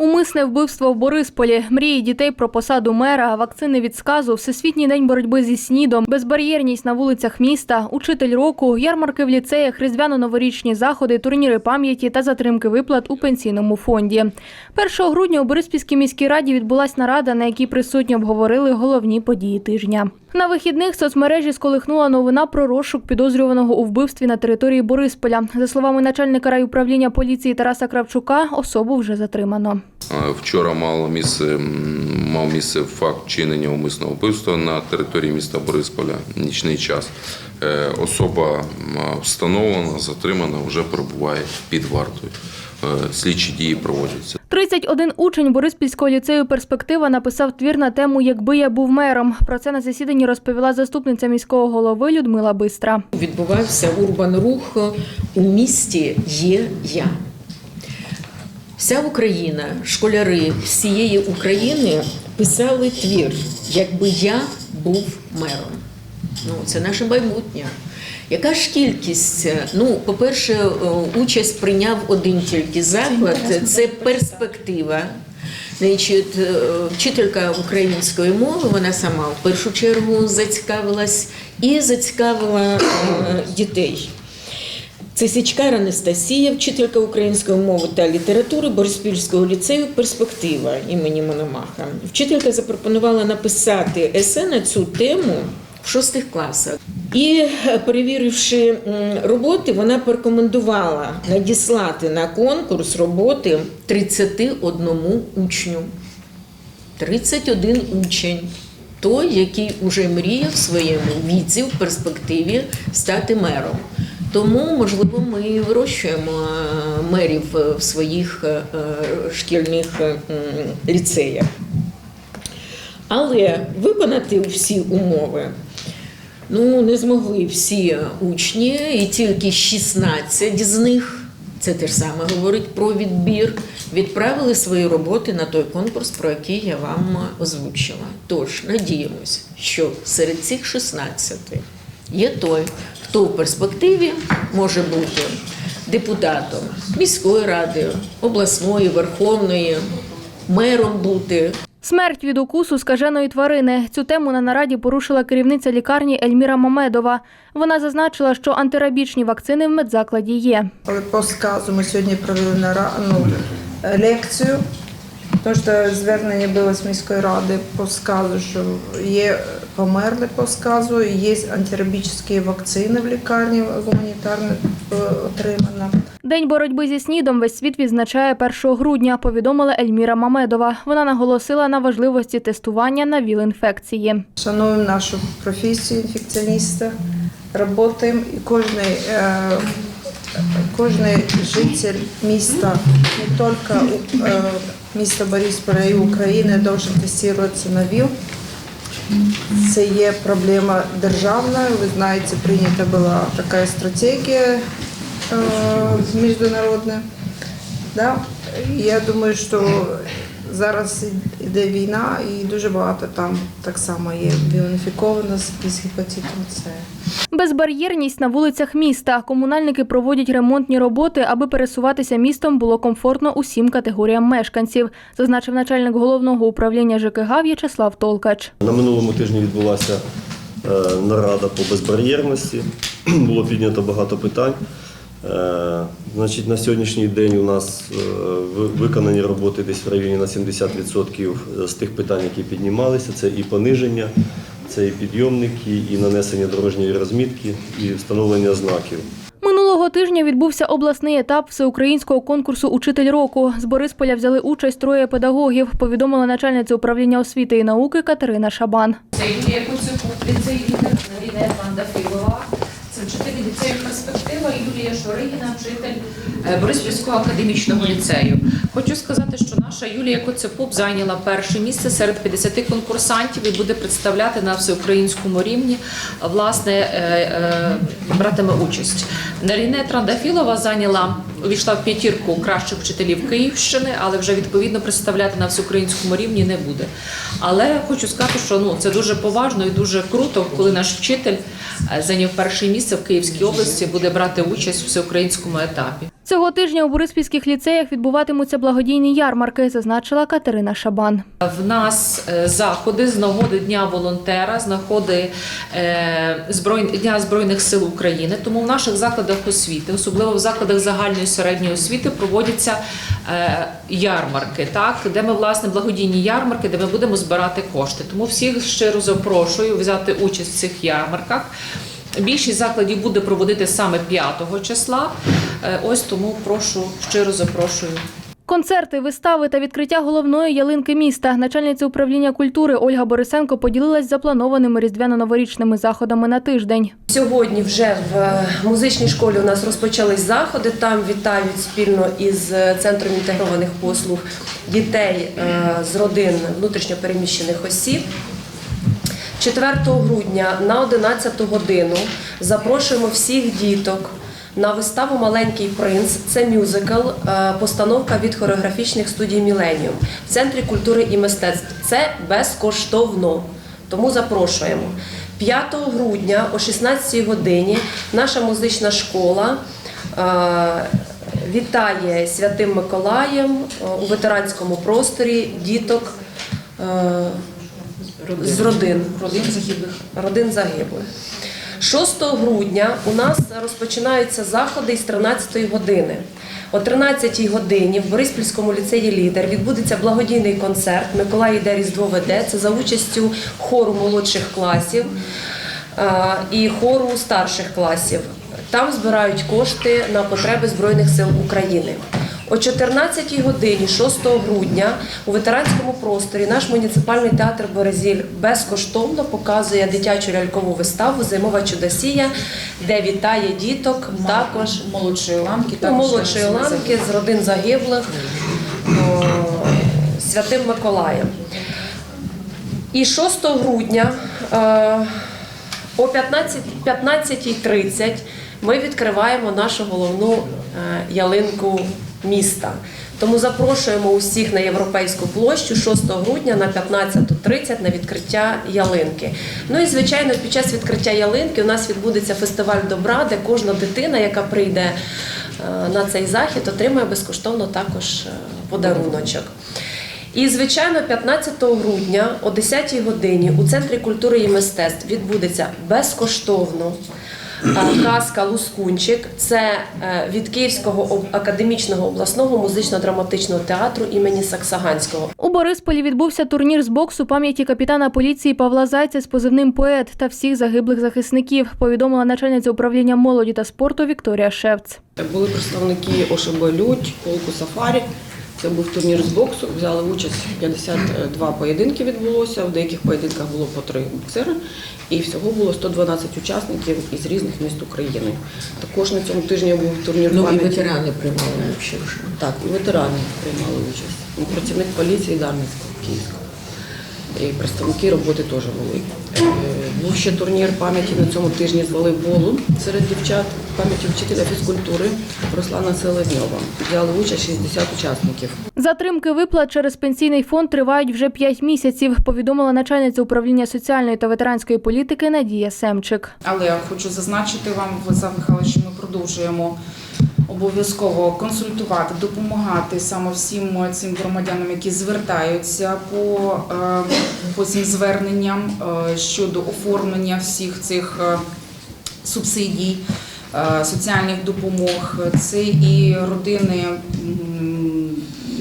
Умисне вбивство в Борисполі, мрії дітей про посаду мера, вакцини від сказу, всесвітній день боротьби зі снідом, безбар'єрність на вулицях міста, учитель року, ярмарки в ліцеях, різдвяно-новорічні заходи, турніри пам'яті та затримки виплат у пенсійному фонді. 1 грудня у Бориспільській міській раді відбулась нарада, на якій присутні обговорили головні події тижня. На вихідних соцмережі сколихнула новина про розшук підозрюваного у вбивстві на території Борисполя. За словами начальника райуправління поліції Тараса Кравчука, особу вже затримано. Е, Вчора мало місце, мав місце факт чинення умисного вбивства на території міста Борисполя, нічний час. Е, Особа встановлена, затримана, вже перебуває під вартою. Е, Слідчі дії проводяться. 31 учень Бориспільського ліцею «Перспектива» написав твір на тему «Якби я був мером». Про це на засіданні розповіла заступниця міського голови Людмила Бистра. Відбувався урбан-рух у місті є я. Вся Україна, школяри всієї України писали твір, якби я був мером. Ну, це наше майбутнє. Яка ж кількість? Ну, по-перше, е, участь прийняв один тільки заклад, це перспектива. Значить, е, вчителька української мови, вона сама в першу чергу зацікавилась і зацікавила е, дітей. Це Січкар Анастасія, вчителька української мови та літератури Бориспільського ліцею Перспектива імені Мономаха. Вчителька запропонувала написати есе на цю тему в шостих класах. І перевіривши роботи, вона порекомендувала надіслати на конкурс роботи 31 учню. 31 учень. Той, який уже мріяв в своєму віці, в перспективі стати мером. Тому, можливо, ми вирощуємо е, мерів е, в своїх е, шкільних ліцеях. Але виконати всі умови ну, не змогли всі учні, і тільки 16 з них, це те ж саме говорить про відбір, відправили свої роботи на той конкурс, про який я вам озвучила. Тож надіємось, що серед цих 16 є той, хто в перспективі може бути депутатом міської ради, обласної, верховної, мером бути, Смерть від укусу скаженої тварини. Цю тему на нараді порушила керівниця лікарні Ельміра Мамедова. Вона зазначила, що антирабічні вакцини в медзакладі є. Але по сказу ми сьогодні провели нара- ну, лекцію, тому що звернення було з міської ради по сказу, що є померли по сказу, є антирабічні вакцини в лікарні гуманітарно е, отримано. День боротьби зі снідом весь світ відзначає 1 грудня, повідомила Ельміра Мамедова. Вона наголосила на важливості тестування на ВІЛ-інфекції. Шануємо нашу професію інфекціоніста, працюємо і кожен, е, кожен житель міста, не тільки е, міста Борисполя і України, має тестуватися на ВІЛ. Це є проблема державна. Ви знаєте, прийнята була така стратегія е, міжнародна. Да? Я думаю, що зараз йде війна і дуже багато там так само є біоінфіковано з гепатитом С. Безбар'єрність на вулицях міста. Комунальники проводять ремонтні роботи, аби пересуватися містом було комфортно усім категоріям мешканців, зазначив начальник головного управління ЖКГ В'ячеслав Толкач. На минулому тижні відбулася е, нарада по безбар'єрності. Було піднято багато питань. Е, Значить, на сьогоднішній день у нас е, ви- виконані роботи десь в районі на 70% з тих питань, які піднімалися. Це і пониження, це і підйомники, і нанесення дорожньої розмітки, і встановлення знаків. Минулого тижня відбувся обласний етап всеукраїнського конкурсу Учитель року. З Борисполя взяли участь троє педагогів, повідомила начальниця управління освіти і науки Катерина Шабан. Це Юлія Коцюк, ліцей лідер Ліна Фандафілова. Це ліцею перспектива Юлія Шоригіна, вчитель е, Бориспільського академічного ліцею. Хочу сказати, що наша Юлія Коцепуп зайняла перше місце серед 50 конкурсантів і буде представляти на всеукраїнському рівні. Власне, е, е, братиме участь. Наріне Трандафілова зайняла увійшла в п'ятірку кращих вчителів Київщини, але вже відповідно представляти на всеукраїнському рівні не буде. Але хочу сказати, що ну це дуже поважно і дуже круто, коли наш вчитель зайняв перше місце в Київській області, буде брати участь у всеукраїнському етапі. Цього тижня у бориспільських ліцеях відбуватимуться благодійні ярмарки, зазначила Катерина Шабан. В нас е, заходи з нагоди Дня волонтера, з нагоди е. Дня Збройних сил України. Тому в наших закладах освіти, особливо в закладах загальної середньої освіти, проводяться е, ярмарки, так, де ми власне благодійні ярмарки, де ми будемо збирати кошти. Тому всіх щиро запрошую взяти участь в цих ярмарках. Більшість закладів буде проводити саме 5 числа. Е, Ось тому прошу щиро запрошую. Концерти, вистави та відкриття головної ялинки міста. Начальниця управління культури Ольга Борисенко поділилась запланованими різдвяно-новорічними заходами на тиждень. Сьогодні вже в е, музичній школі у нас розпочались заходи. Там вітають спільно із е, центром інтегрованих послуг дітей з родин внутрішньопереміщених осіб. 4 грудня на 11 годину запрошуємо всіх діток на виставу Маленький принц. Це мюзикл, е, постановка від хореографічних студій Міленіум в центрі культури і мистецтв. Це безкоштовно. Тому запрошуємо. 5 грудня о 16 годині наша музична школа е, вітає Святим Миколаєм е, у ветеранському просторі діток з родин. Родин загиблих. Родин загиблих. 6 грудня у нас розпочинаються заходи з 13 години. О 13 годині в Бориспільському ліцеї Лідер відбудеться благодійний концерт Миколай іде Різдво веде. Це за участю хору молодших класів і хору старших класів. Там збирають кошти на потреби Збройних сил України. О 14 годині 6 грудня у ветеранському просторі наш муніципальний театр Березіль безкоштовно показує дитячу лялькову виставу Зимова чудосія, де вітає діток також молодшої ланки, ну, молодшої ланки з родин загиблих о, Святим Миколаєм. І 6 грудня е, о 15 15.30 ми відкриваємо нашу головну е, ялинку міста. Тому запрошуємо усіх на європейську площу 6 грудня на 15.30 на відкриття ялинки. Ну і звичайно, під час відкриття ялинки у нас відбудеться фестиваль добра, де кожна дитина, яка прийде е, на цей захід, отримає безкоштовно також е, подаруночок. І, звичайно, 15 грудня о 10 годині у Центрі культури і мистецтв відбудеться безкоштовно казка Лускунчик. Це е, від Київського об- академічного обласного музично-драматичного театру імені Саксаганського. У Борисполі відбувся турнір з боксу пам'яті капітана поліції Павла Зайця з позивним поет та всіх загиблих захисників. Повідомила начальниця управління молоді та спорту Вікторія Шевц. Були представники ОШБ Людь, полку Сафарі. Це був турнір з боксу. Взяли участь 52 поєдинки відбулося. В деяких поєдинках було по три боксери. І всього було 112 учасників із різних міст України. Також на цьому тижні був турнір Ну і ветерани приймали взагалі. Так, і ветерани приймали участь. Працівник поліції Дарницького Київського. І представники роботи теж були. Був ще турнір пам'яті на цьому тижні з волейболу серед дівчат пам'яті вчителя фізкультури Руслана Селезньова. Взяли участь 60 учасників. Затримки виплат через пенсійний фонд тривають вже 5 місяців. Повідомила начальниця управління соціальної та ветеранської політики Надія Семчик. Але я хочу зазначити вам, Владислав Михайлович, що ми продовжуємо обов'язково консультувати, допомагати саме всім цим громадянам, які звертаються по, е, по цим зверненням е, щодо оформлення всіх цих е, субсидій, е, соціальних допомог. Це і родини.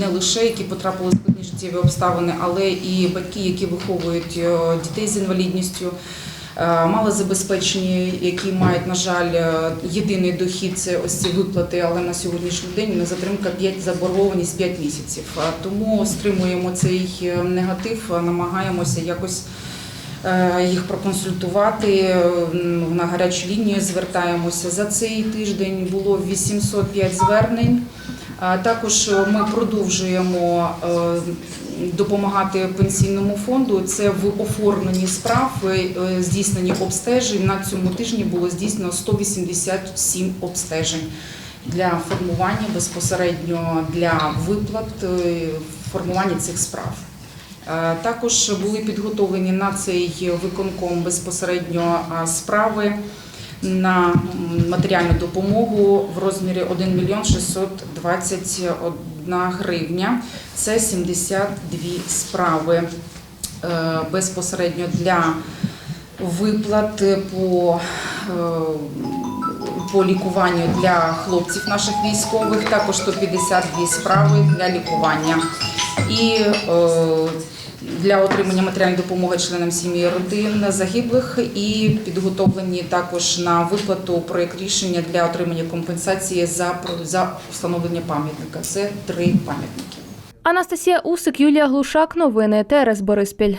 Не лише які потрапили в складні життєві обставини, але і батьки, які виховують е, дітей з інвалідністю, Е, малозабезпечені, які мають, на жаль, е, єдиний дохід це ось ці виплати, але на сьогоднішній день не затримка 5, заборгованість 5 місяців. Е, Тому стримуємо цей е, негатив, е, намагаємося якось е, їх проконсультувати. Е, На гарячу лінію звертаємося. За цей тиждень було 805 звернень. Також е, ми продовжуємо е, допомагати пенсійному фонду. Це в оформленні справ, е, е, обстежень. На цьому тижні було здійснено 187 обстежень для формування безпосередньо для виплат е, формування цих справ. Е, Також були підготовлені на цей виконком безпосередньо справи на матеріальну допомогу в розмірі 1 мільйон 621 гривня. Це 72 справи е, безпосередньо для виплат по, е, по лікуванню для хлопців наших військових, також 152 справи для лікування. І е, для отримання матеріальної допомоги членам сім'ї родин загиблих і підготовлені також на виплату проєкт рішення для отримання компенсації за, за встановлення пам'ятника. Це три пам'ятники. Анастасія Усик, Юлія Глушак. Новини ТРС Бориспіль.